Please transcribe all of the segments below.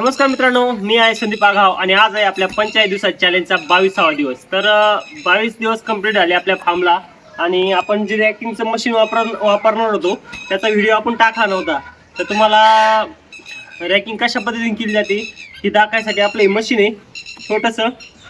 नमस्कार मित्रांनो मी आहे संदीप आघाव आणि आज आहे आपल्या पंचायत दिवसात चॅलेंजचा बावीसावा दिवस. तर बावीस दिवस कंप्लीट झाले आपल्या फार्मला आणि आपण जे रॅकिंगचं मशीन वापर वापरणार होतो त्याचा व्हिडिओ आपण टाकला नव्हता. तर तुम्हाला रॅकिंग कशा पद्धतीने केली जाते ही दाखवायसाठी आपलं हे मशीन आहे छोटंसं.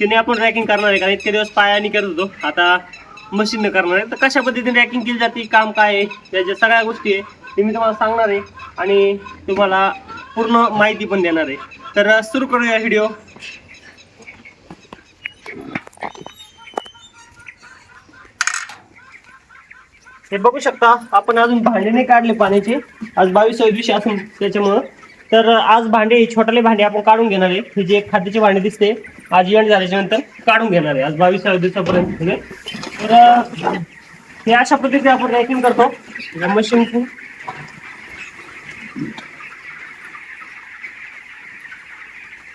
तिने आपण रॅकिंग करणार आहे कारण इतके दिवस पायाने करत होतो. आता मशीननं करणार आहे. तर कशा पद्धतीने रॅकिंग केली जाते काम काय आहे त्याच्या सगळ्या गोष्टी आहे ते मी तुम्हाला सांगणार आहे. आणि तुम्हाला पूर्ण माहिती पण देणार आहे. तर सुरू करूया व्हिडिओ. हे बघू शकता आपण अजून भांडे नाही काढले पाण्याचे. आज बावीस दिवशी असून त्याच्यामुळं. तर आज भांडे छोटाले भांडे आपण काढून घेणार आहे. हे जे खाद्याचे भांडे दिसते आज इव्हेंट झाल्याच्यानंतर काढून घेणार आहे. आज बावीस दिवसापर्यंत म्हणजे. तर हे अशा पद्धतीने आपण रॅकिंग करतो. मशीन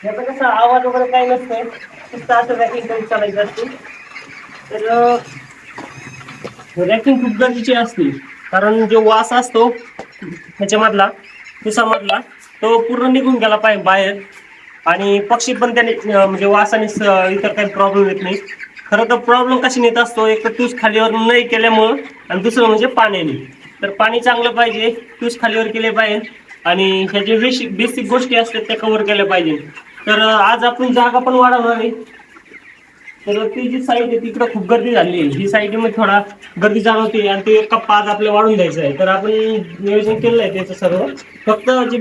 याचा कसा आवाज वगैरे काही नसतोय. फक्त असं रॅकिंग करून चालायचं असते. तर रॅकिंग खूप गरजेची असते. कारण जो वास असतो ह्याच्यामधला तुसामधला तो पूर्ण निघून गेला पाहिजे बाहेर. आणि पक्षी पण त्याने म्हणजे वासाने इतर काही प्रॉब्लेम येत नाही खरं तर प्रॉब्लेम कशी नेत असतो एक तर तूस खालीवर नाही केल्यामुळं आणि दुसरं म्हणजे पाण्याने. तर पाणी चांगलं पाहिजे तूस खालीवर केले पाहिजे. आणि ह्या जे बेसिक बेसिक गोष्टी असतात त्या कव्हर केल्या पाहिजे. तर आज आपण जागा पण वाढवणार आहे. तर ती जी साईड आहे तिकडं खूप गर्दी झाली आहे. ही साईडमध्ये थोडा गर्दी जाणवते आणि ते कप्पा आज आपल्याला वाढून द्यायचं आहे. तर आपण नियोजन केलेलं आहे त्याचं सर्व. फक्त जे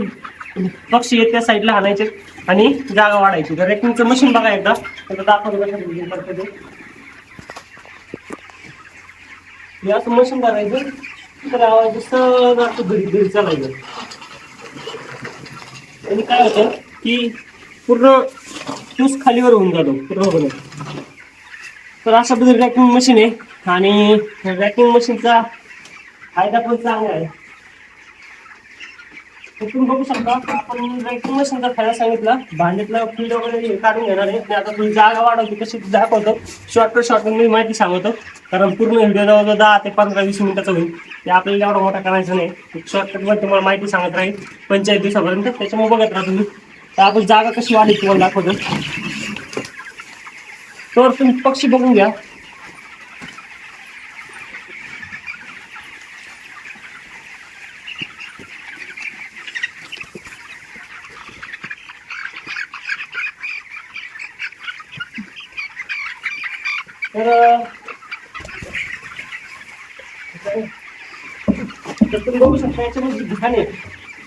पक्षी आहेत त्या साईडला आणायचे आणि जागा वाढायची. तर रेकिंगचं मशीन बघा एकदा. तर दाखवतो कसं design हे असं मशीन करायचं तर आवाज सहज असं घरी घरी चालायचं. आणि काय होतं की पूर्ण तूस खालीवर होऊन जातो. पूर्णपणे तर अशा पद्धती रॅकिंग मशीन आहे. आणि रॅकिंग मशीनचा फायदा पण चांगला आहे. तुम्ही बघू शकता आपण रॅकिंग मशीनचा फायदा सांगितला. भांड्यातलं फील्ड वगैरे काढून घेणार आहे. आता तुम्ही जागा वाढवतो कशी दाखवतो. शॉर्टकट शॉर्टकट मी माहिती सांगतो. कारण पूर्ण व्हिडिओ जवळ दहा ते पंधरा वीस मिनिटाचा होईल. ते आपल्याला एवढा मोठा करायचं नाही. शॉर्टकटमध्ये तुम्हाला माहिती सांगत राहील. पंचायत दिवसापर्यंत. त्याच्यामुळे बघत राहा तुम्ही. तर आपण जागा कशी वाढली तुम्हाला दाखवतो. तर तुम्ही पक्षी बघून घ्या. तर तुम्ही बघू शकता याच्यामध्ये धान आहे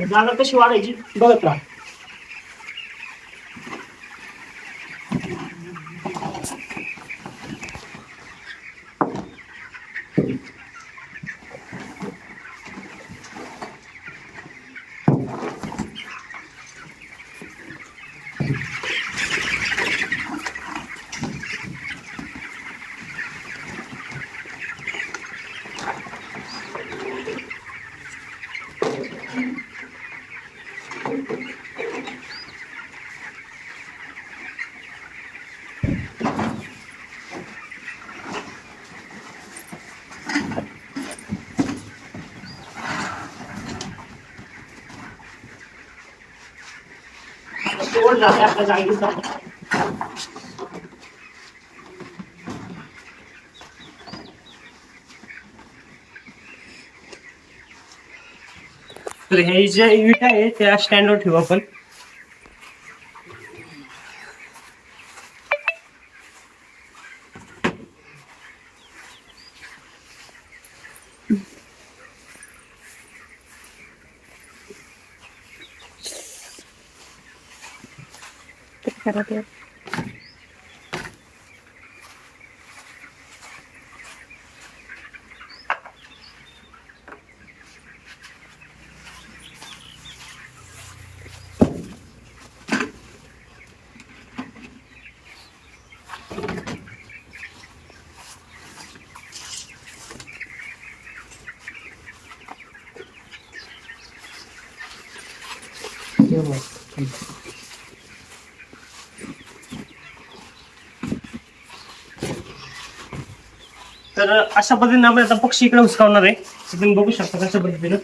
तर कशी वाढायची बघत राहा. तर हे जे विटा आहे त्या स्टँडवर ठेवू आपण. खराब आहे तर अशा पद्धतीने आपण आता पक्षी इकडे हुसकावणार आहे. तुम्ही बघू शकता कशा पद्धतीनं.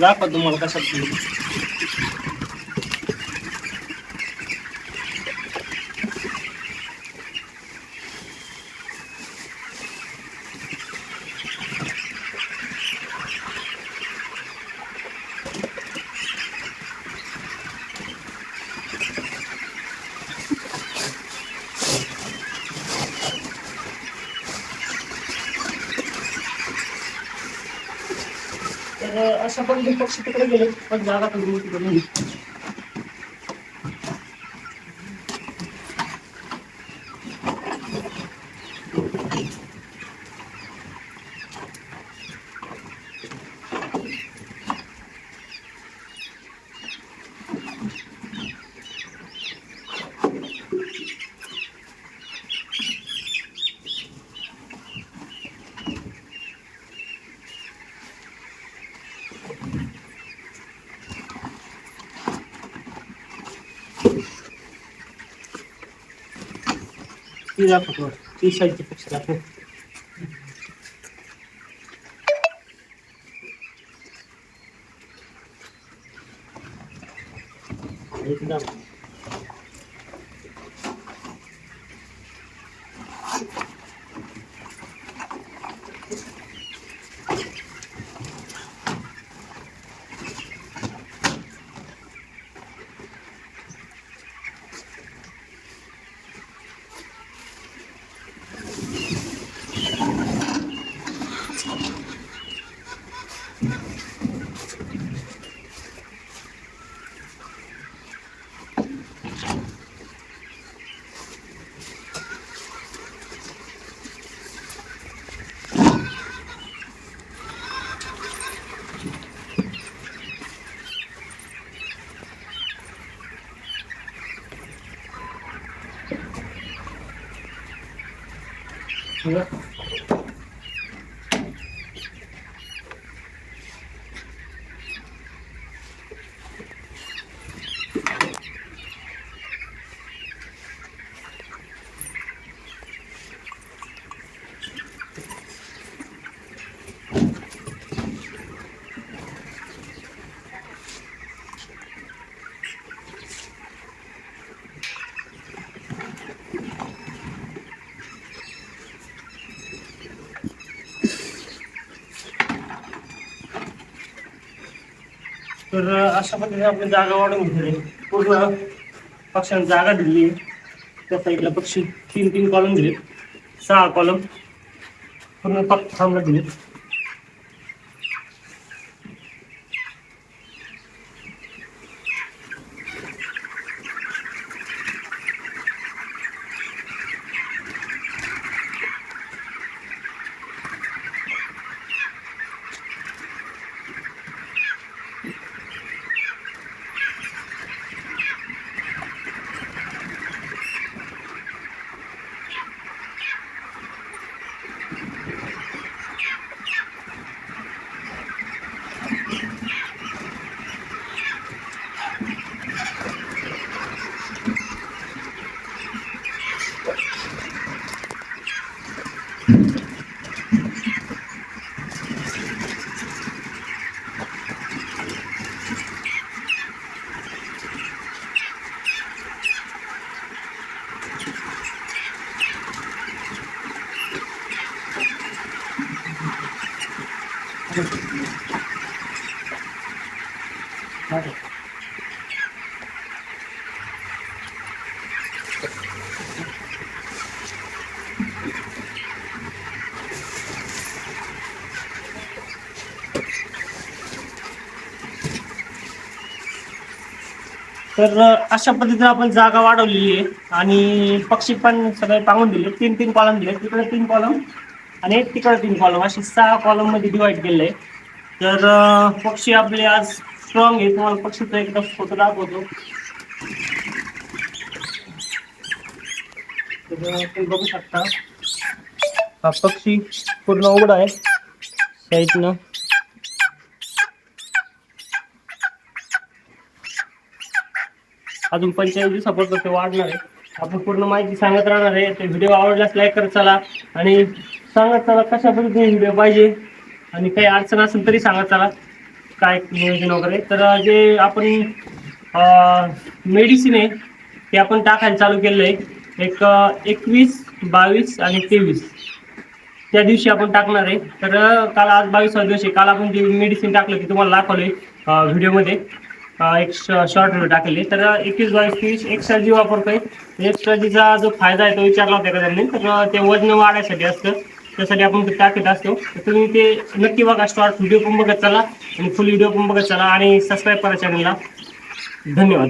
दाखवा तुम्हाला कशा पद्धतीने आपण अशा पक्षी तिकडे गेले पण जागा तर तुम्ही तिकडे नाही. ती दाखवतो ती साईडची पक्षी दाखव Yeah. तर अशा पद्धतीने आपली जागा वाढवून घेतली पूर्ण पक्ष्यांना जागा दिली त्या साईडला पक्षी तीन तीन कॉलम दिले सहा कॉलम पूर्ण पक्ष थांबला दिले तर अशा पद्धतीने आपण जागा वाढवलेली आहे. आणि पक्षी पण सगळे पांगून दिले. तीन तीन कॉलम दिले तिकडे तीन कॉलम आणि तिकडे तीन कॉलम असे सहा कॉलममध्ये डिवाइड केलेलं आहे. तर पक्षी आपले आज स्ट्रॉंग आहे. तुम्हाला पक्षीचा एकदा फोटो दाखवतो. तर तुम्ही बघू शकता. हा पक्षी पूर्ण उघडा आहे. साईडनं. अजून पंचेचाळीस दिवसापर्यंत ते वाढणार आहे. आपण पूर्ण माहिती सांगत राहणार आहे. ते व्हिडिओ आवडल्यास लाईक करत चला. आणि सांगत चला कशा पद्धतीने व्हिडिओ पाहिजे. आणि काही अडचण असेल तरी सांगत चला. काय नियोजन वगैरे. तर जे आपण मेडिसिन आहे ते आपण टाकायला चालू केलेलं आहे. एक एकवीस बावीस आणि तेवीस. त्या दिवशी आपण टाकणार आहे. तर काल आज बावीसवा दिवस आहे. काल आपण जे मेडिसिन टाकलं की तुम्हाला दाखवले व्हिडिओमध्ये एक शॉर्ट व्हिडिओ टाकले. तर एकवीस बावीस तीस एक्स्ट्रा जी वापरतोय. एक्स्ट्रा जीचा जो फायदा आहे तो विचारला होता का त्यांनी तर ते वजन वाढायसाठी असतं. त्यासाठी आपण ते टाकत असतो. तर तुम्ही ते नक्की बघा. शॉर्ट व्हिडिओ पण बघत चला आणि फुल व्हिडिओ पण बघत चला. आणि सबस्क्राईब करा चॅनलला धन्यवाद.